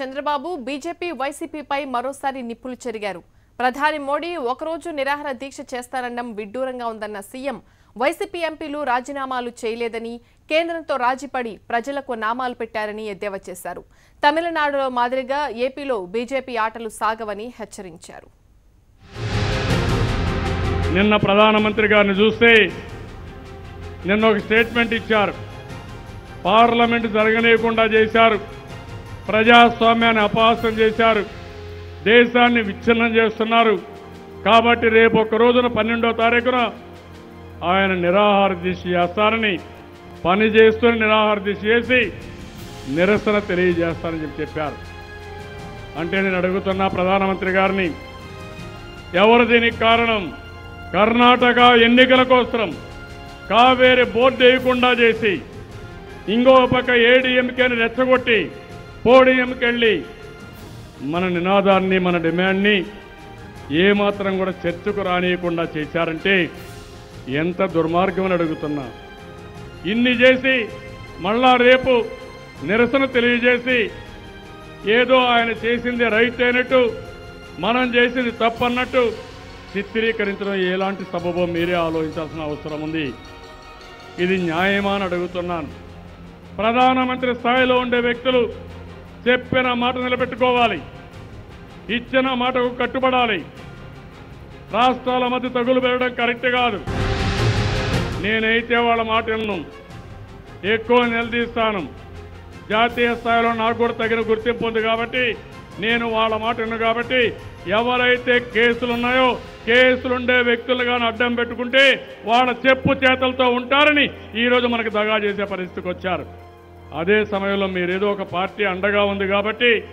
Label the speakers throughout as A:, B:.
A: Chandrababu BJP వైసీపీపై మరోసారి నిప్పులు చెరిగారు. ప్రధాని మోడీ ఒకరోజు నిరాహార దీక్ష చేస్తారనడం విడ్డూరంగా ఉందన్న సీఎం వైసీపీ ఎంపీలు రాజీనామాలు చేయలేదని కేంద్రంతో రాజీపడి ప్రజలకు నామాలు పెట్టారని ఎద్దేవా చేశారు. తమిళనాడులో మాదిరిగా ఏపీలో బీజేపీ ఆటలు సాగవని హెచ్చరించారు.
B: నిన్న ప్రధానమంత్రి గారిని చూస్తే నిన్న ఒక స్టేట్మెంట్ ఇచ్చారు. పార్లమెంట్ జరగనీయకుండా చేశారు. ప్రజాస్వామ్యాన్ని అపహాసం చేశారు. దేశాన్ని విచ్ఛిన్నం చేస్తున్నారు. కాబట్టి రేపు ఒక రోజున పన్నెండో తారీఖున ఆయన నిరాహార దీక్ష చేస్తారని పని చేస్తూ నిరాహార దీక్ష చేసి నిరసన తెలియజేస్తారని చెప్పి చెప్పారు. అంటే నేను అడుగుతున్నా ప్రధానమంత్రి గారిని ఎవరు దీనికి కారణం? కర్ణాటక ఎన్నికల కోసం కావేరి బోర్డు వేయకుండా చేసి ఇంకో పక్క ఏడీఎంకేని రెచ్చగొట్టి పోడియంకి వెళ్ళి మన నినాదాన్ని మన డిమాండ్ని ఏమాత్రం కూడా చర్చకు రానియకుండా చేశారంటే ఎంత దుర్మార్గమని అడుగుతున్నా. ఇన్ని చేసి మళ్ళా రేపు నిరసన తెలియజేసి ఏదో ఆయన చేసింది రైట్ అయినట్టు మనం చేసింది తప్పన్నట్టు చిత్రీకరించడం ఎలాంటి సబబో మీరే ఆలోచించాల్సిన అవసరం ఉంది. ఇది న్యాయమా అని అడుగుతున్నాను. ప్రధానమంత్రి స్థాయిలో ఉండే వ్యక్తులు చెప్పిన మాట నిలబెట్టుకోవాలి. ఇచ్చిన మాటకు కట్టుబడాలి. రాష్ట్రాల మధ్య తగులు పెరగడం కరెక్ట్ కాదు. నేనైతే వాళ్ళ మాట విన్ను. ఎక్కువ నిలదీస్తాను. జాతీయ స్థాయిలో నాకు కూడా తగిన గుర్తింపు ఉంది కాబట్టి నేను వాళ్ళ మాట విన్ను కాబట్టి ఎవరైతే కేసులు ఉన్నాయో కేసులుండే వ్యక్తులు కానీ అడ్డం పెట్టుకుంటే వాళ్ళ చెప్పు చేతలతో ఉంటారని ఈరోజు మనకు దగా చేసే పరిస్థితికి వచ్చారు. అదే సమయంలో మీరేదో ఒక పార్టీ అండగా ఉంది కాబట్టి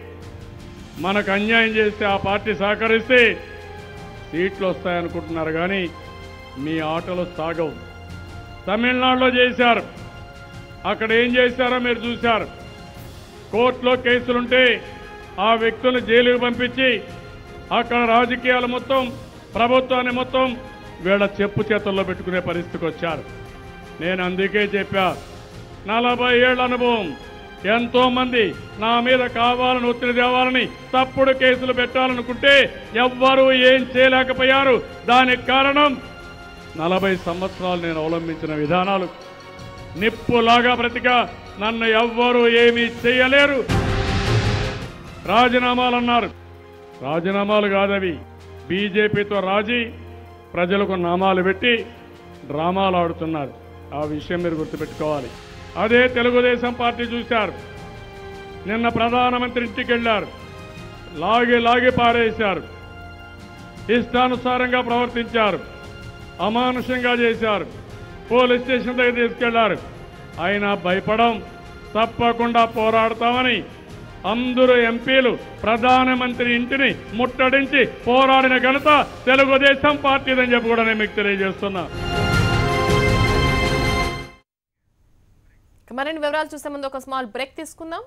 B: మనకు అన్యాయం చేస్తే ఆ పార్టీ సహకరిస్తే సీట్లు వస్తాయనుకుంటున్నారు కానీ మీ ఆటలు సాగవు. తమిళనాడులో చేశారు. అక్కడ ఏం చేశారో మీరు చూశారు. కోర్టులో కేసులుంటే ఆ వ్యక్తులను జైలుకు పంపించి అక్కడ రాజకీయాలు మొత్తం ప్రభుత్వాన్ని మొత్తం వీళ్ళ చెప్పు చేతుల్లో పెట్టుకునే పరిస్థితికి వచ్చారు. నేను అందుకే చెప్పా నలభై ఏళ్ళ అనుభవం. ఎంతో మంది నా మీద కావాలని ఒత్తిడి తేవాలని తప్పుడు కేసులు పెట్టాలనుకుంటే ఎవ్వరూ ఏం చేయలేకపోయారు. దానికి కారణం నలభై సంవత్సరాలు నేను అవలంబించిన విధానాలు. నిప్పులాగా బ్రతిక నన్ను ఎవ్వరూ ఏమీ చేయలేరు. రాజీనామాలు అన్నారు రాజీనామాలు కాదవి. బీజేపీతో రాజీ ప్రజలకు నామాలు పెట్టి డ్రామాలు ఆడుతున్నారు. ఆ విషయం మీరు గుర్తుపెట్టుకోవాలి. అదే తెలుగుదేశం పార్టీ చూశారు. నిన్న ప్రధానమంత్రి ఇంటికి వెళ్ళారు. లాగి లాగి పారేశారు. ఇష్టానుసారంగా ప్రవర్తించారు. అమానుషంగా చేశారు. పోలీస్ స్టేషన్ దగ్గర తీసుకెళ్ళారు. అయినా భయపడం తప్పకుండా పోరాడతామని అందరూ ఎంపీలు ప్రధానమంత్రి ఇంటిని ముట్టడించి పోరాడిన ఘనత తెలుగుదేశం పార్టీదని చెప్పి కూడా నేను మీకు తెలియజేస్తున్నా.
A: మరిన్ని వివరాలు చూసే ముందు ఒక స్మాల్ బ్రేక్ తీసుకుందాం.